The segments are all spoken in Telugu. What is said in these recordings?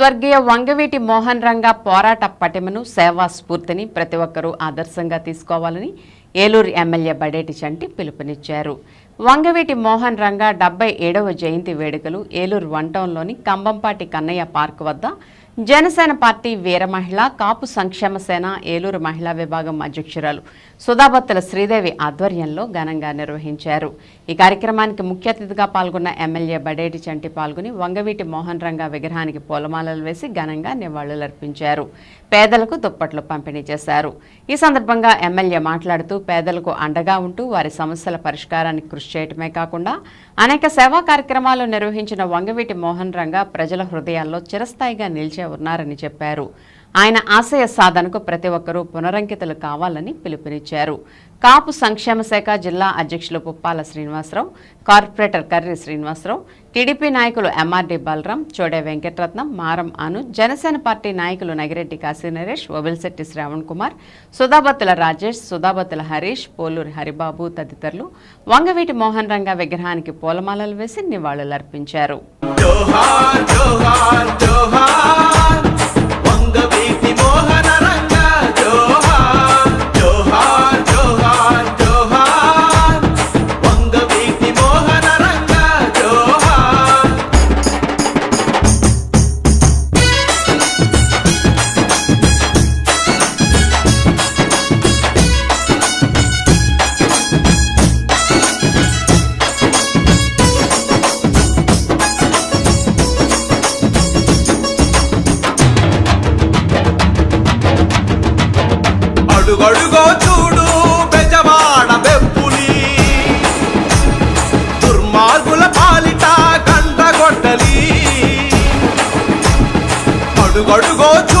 స్వర్గీయ వంగవీటి మోహన్ రంగా పోరాట పటిమను సేవా స్ఫూర్తిని ప్రతి ఒక్కరూ ఆదర్శంగా తీసుకోవాలని ఏలూరు ఎమ్మెల్యే బడేటి చంటి పిలుపునిచ్చారు. వంగవీటి మోహన్ రంగా డెబ్బై ఏడవ జయంతి వేడుకలు ఏలూరు వన్ టౌన్లోని కంబంపాటి కన్నయ్య పార్క్ వద్ద జనసేన పార్టీ వీర మహిళ కాపు సంక్షేమ సేన ఏలూరు మహిళా విభాగం అధ్యక్షురాలు సుధాబత్తుల శ్రీదేవి ఆధ్వర్యంలో ఘనంగా నిర్వహించారు. ఈ కార్యక్రమానికి ముఖ్య అతిథిగా పాల్గొన్న ఎమ్మెల్యే బడేటి చంటి పాల్గొని వంగవీటి మోహన్ రంగ విగ్రహానికి పూలమాలలు వేసి ఘనంగా నివాళులర్పించారు. పేదలకు దుప్పట్లు పంపిణీ చేశారు. ఈ సందర్భంగా ఎమ్మెల్యే మాట్లాడుతూ పేదలకు అండగా ఉంటూ వారి సమస్యల పరిష్కారానికి కృషి చేయటమే కాకుండా అనేక సేవా కార్యక్రమాలు నిర్వహించిన వంగవీటి మోహన్ రంగ ప్రజల హృదయాల్లో చిరస్థాయిగా నిలిచి ఉన్నారని చెప్పారు. ఆయన ఆశయ సాధనకు ప్రతి ఒక్కరూ పునరంకితులు కావాలని పిలుపునిచ్చారు. కాపు సంక్షేమ శాఖ జిల్లా అధ్యక్షులు పుప్పాల శ్రీనివాసరావు కార్పొరేటర్ కర్రి శ్రీనివాసరావు టీడీపీ నాయకులు ఎంఆర్డి బలరాం చోడే వెంకటరత్నం మారం అను జనసేన పార్టీ నాయకులు నగిరెడ్డి కాశీ నరేష్ ఒబిల్శెట్టి శ్రావణ్ కుమార్ సుధాబత్తుల రాజేష్ సుధాబత్తుల హరీష్ పోలూరి హరిబాబు తదితరులు వంగవీటి మోహన్ రంగ విగ్రహానికి పూలమాలలు వేసి నివాళులర్పించారు. జోహార్ జోహార్ జోహార్. అడుగడుగో చూడు బెజవాడ బెప్పులి దుర్మార్గుల పాలిట గంటగొడ్డలి అడుగడుగో చూడు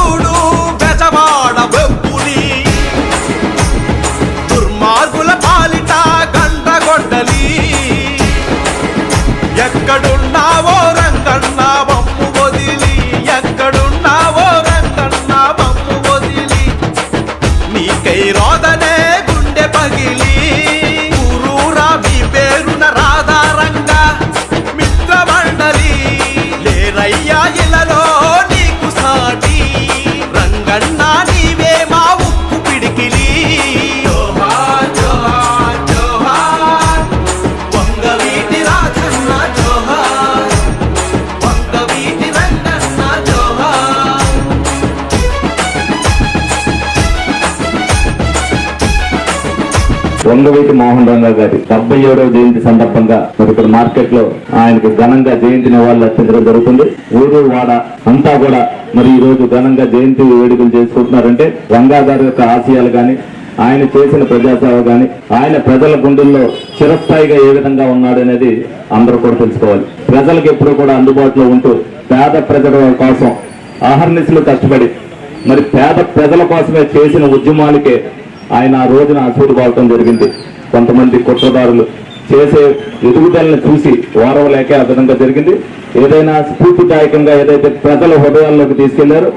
వంగవీటి మోహన్ రంగా గారి డెబ్బై ఏడవ జయంతి సందర్భంగా మరి ఇక్కడ మార్కెట్లో ఆయనకు ఘనంగా జయంతి నివాళులు అర్పించడం జరుగుతుంది. ఊరు వాడ అంతా కూడా మరి ఈ రోజు ఘనంగా జయంతి వేడుకలు చేసుకుంటున్నారంటే రంగా గారి యొక్క ఆశయాలు కానీ ఆయన చేసిన ప్రజాసేవ కానీ ఆయన ప్రజల గుండెల్లో చిరస్థాయిగా ఏ విధంగా ఉన్నాడు అనేది అందరూ కూడా తెలుసుకోవాలి. ప్రజలకు ఎప్పుడూ కూడా అందుబాటులో ఉంటూ పేద ప్రజల కోసం ఆహర్నిశలు కష్టపడి మరి పేద ప్రజల కోసమే చేసిన ఉద్యమానికే ఆయన ఆ రోజున ఆశీర్వాదం జరిగింది. కొంతమంది కుట్రదారులు చేసే ఎదుగుదలను చూసి ఓరవలేక ఆ విధంగా జరిగింది. ఏదైనా స్ఫూర్తిదాయకంగా ఏదైతే ప్రజల హృదయాల్లోకి తీసుకెళ్ళారో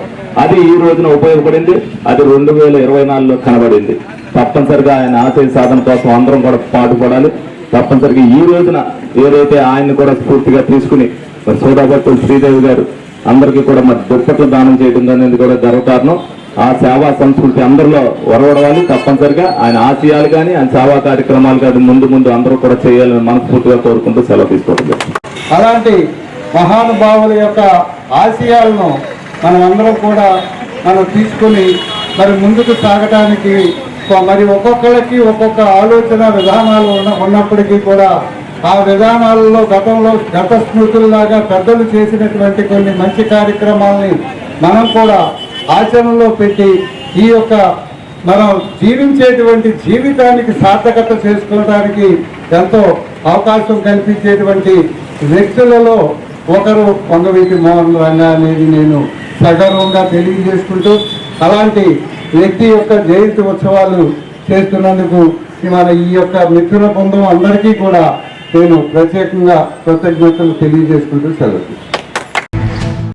అది ఈ రోజున ఉపయోగపడింది. అది రెండు వేల ఇరవై నాలుగులో కనబడింది. తప్పనిసరిగా ఆయన ఆశయ సాధన కోసం అందరం కూడా పాటుపడాలి. తప్పనిసరిగా ఈ రోజున ఏదైతే ఆయన్ని కూడా స్ఫూర్తిగా తీసుకుని మరి సోదాభట్టులు శ్రీదేవి గారు అందరికీ కూడా మరి దుప్పట్లు దానం చేయడం అనేది కూడా గర్వకారణం ఆ సేవా సంస్కృతి అందరిలో ఒరవడవాలి తప్పనిసరిగా. ఆయన ఆశయాలు కానీ ఆయన సేవా కార్యక్రమాలు కానీ ముందు ముందు అందరూ కూడా చేయాలని మనస్ఫూర్తిగా కోరుకుంటూ సెలవు తీసుకోవడం అలాంటి మహానుభావుల యొక్క ఆశయాలను మనం అందరం కూడా మనం తీసుకుని మరి ముందుకు సాగటానికి మరి ఒక్కొక్కరికి ఒక్కొక్క ఆలోచన విధానాలు ఉన్న ఉన్నప్పటికీ కూడా ఆ విధానాలలో గతంలో గత స్మృతుల్లాగా పెద్దలు చేసినటువంటి కొన్ని మంచి కార్యక్రమాలని మనం కూడా ఆచరణలో పెట్టి ఈ యొక్క మనం జీవించేటువంటి జీవితానికి సార్థకత చేసుకోవడానికి ఎంతో అవకాశం కల్పించేటువంటి వ్యక్తులలో ఒకరు పొంగవీటి మోహన్ రంగా అనేది నేను సగర్వంగా తెలియజేసుకుంటూ అలాంటి వ్యక్తి యొక్క జయంతి ఉత్సవాలు చేస్తున్నందుకు మన ఈ యొక్క మిత్రుల బృందం అందరికీ కూడా నేను ప్రత్యేకంగా కృతజ్ఞతలు తెలియజేసుకుంటూ సెలవు